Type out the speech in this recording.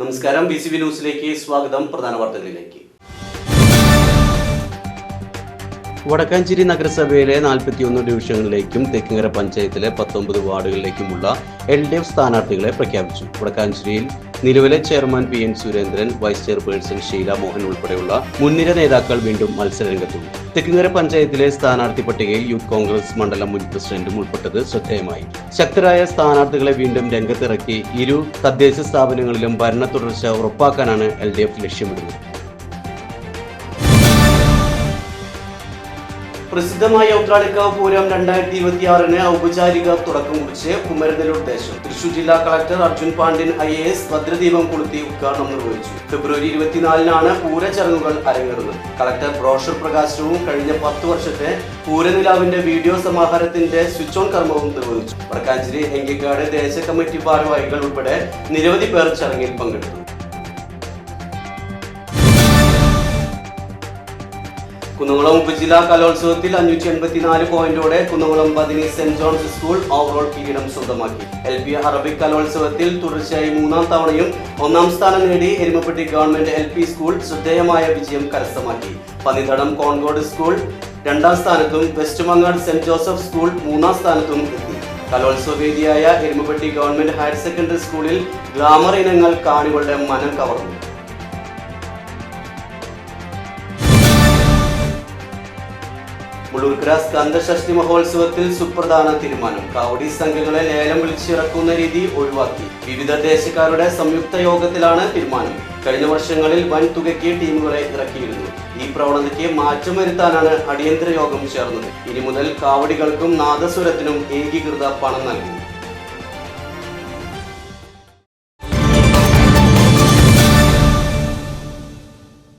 നമസ്കാരം. B C B ന്യൂസിലേക്ക് സ്വാഗതം. പ്രധാന വാർത്തകളിലേക്ക്. വടക്കാഞ്ചേരി നഗരസഭയിലെ നാൽപ്പത്തിയൊന്ന് ഡിവിഷനുകളിലേക്കും തെക്കിങ്ങര പഞ്ചായത്തിലെ പത്തൊമ്പത് വാർഡുകളിലേക്കുമുള്ള എൽ ഡി എഫ് സ്ഥാനാർത്ഥികളെ പ്രഖ്യാപിച്ചു. വടക്കാഞ്ചേരിയിൽ നിലവിലെ chairman P N Surendran vice chairperson Sheela Mohan ഉൾപ്പെടെയുള്ള മുൻനിര നേതാക്കൾ വീണ്ടും മത്സരരംഗത്തുണ്ട് തെക്കിങ്കര പഞ്ചായത്തിലെ സ്ഥാനാർത്ഥി പട്ടികയിൽ യൂത്ത് കോൺഗ്രസ് മണ്ഡലം മുൻ പ്രസിഡന്റും ഉൾപ്പെട്ടത് ശ്രദ്ധേയമായി. ശക്തരായ സ്ഥാനാർത്ഥികളെ വീണ്ടും രംഗത്തിറക്കി ഇരു തദ്ദേശ സ്ഥാപനങ്ങളിലും ഭരണ തുടർച്ച ഉറപ്പാക്കാനാണ് എൽ ഡി എഫ് ലക്ഷ്യമിടുന്നത്. പ്രസിദ്ധമായ ഔത്രാളിക്കാവ് പൂരം രണ്ടായിരത്തി ഇരുപത്തി ആറിന് ഔപചാരിക തുടക്കം കുറിച്ച് കുമരനെല്ലൂർ ദേശം. തൃശൂർ ജില്ലാ collector Arjun Pandian I A S ഭദ്രദീപം കൊളുത്തി ഉദ്ഘാടനം നിർവഹിച്ചു. ഫെബ്രുവരി ഇരുപത്തിനാലിനാണ് പൂരചടങ്ങുകൾ അരങ്ങേറുന്നത്. കളക്ടർ ബ്രോഷർ പ്രകാശനവും കഴിഞ്ഞ പത്ത് വർഷത്തെ പൂരനിലാവിന്റെ വീഡിയോ സമാഹാരത്തിന്റെ സ്വിച്ച് ഓൺ കർമ്മവും നിർവഹിച്ചു. വടക്കാഞ്ചേരി എങ്കിക്കാട് ദേശ കമ്മിറ്റി ഭാരവാഹികൾ ഉൾപ്പെടെ നിരവധി പേർ ചടങ്ങിൽ പങ്കെടുത്തു. കുന്നംകുളം ഉപജില്ലാ കലോത്സവത്തിൽ അഞ്ഞൂറ്റി എൺപത്തിനാല് പോയിന്റോടെ കുന്നംകുളം പതിനി സെന്റ് ജോൺസ് സ്കൂൾ ഓവറോൾ കിരീടം സ്വന്തമാക്കി. എൽ പി അറബിക് കലോത്സവത്തിൽ തുടർച്ചയായി മൂന്നാം തവണയും ഒന്നാം സ്ഥാനം നേടി Erumapetty government L P school ശ്രദ്ധേയമായ വിജയം കരസ്ഥമാക്കി. പന്നിതടം കോൺകോട് സ്കൂൾ രണ്ടാം സ്ഥാനത്തും west Mangad saint Joseph school മൂന്നാം സ്ഥാനത്തും എത്തി. കലോത്സവ വേദിയായ എരുമപ്പെട്ടി ഗവൺമെന്റ് ഹയർ സെക്കൻഡറി സ്കൂളിൽ ഗ്ലാമർ ഇനങ്ങൾ കാണികളുടെ മനം കവർന്നു. മുള്ളൂർക്കര സ്കന്ദഷഷ്ടി മഹോത്സവത്തിൽ സുപ്രധാന തീരുമാനം. കാവടി സംഘങ്ങളെ ലേലം വിളിച്ചിറക്കുന്ന രീതി ഒഴിവാക്കി. വിവിധ ദേശക്കാരുടെ സംയുക്ത യോഗത്തിലാണ് തീരുമാനം. കഴിഞ്ഞ വർഷങ്ങളിൽ വൻ തുകയ്ക്ക് ടീമുകളെ ഇറക്കിയിരുന്നു. ഈ പ്രവണതയ്ക്ക് മാറ്റം വരുത്താനാണ് അടിയന്തര യോഗം ചേർന്നത്. ഇനി മുതൽ കാവടികൾക്കും നാദസ്വരത്തിനും ഏകീകൃത പണം നൽകും.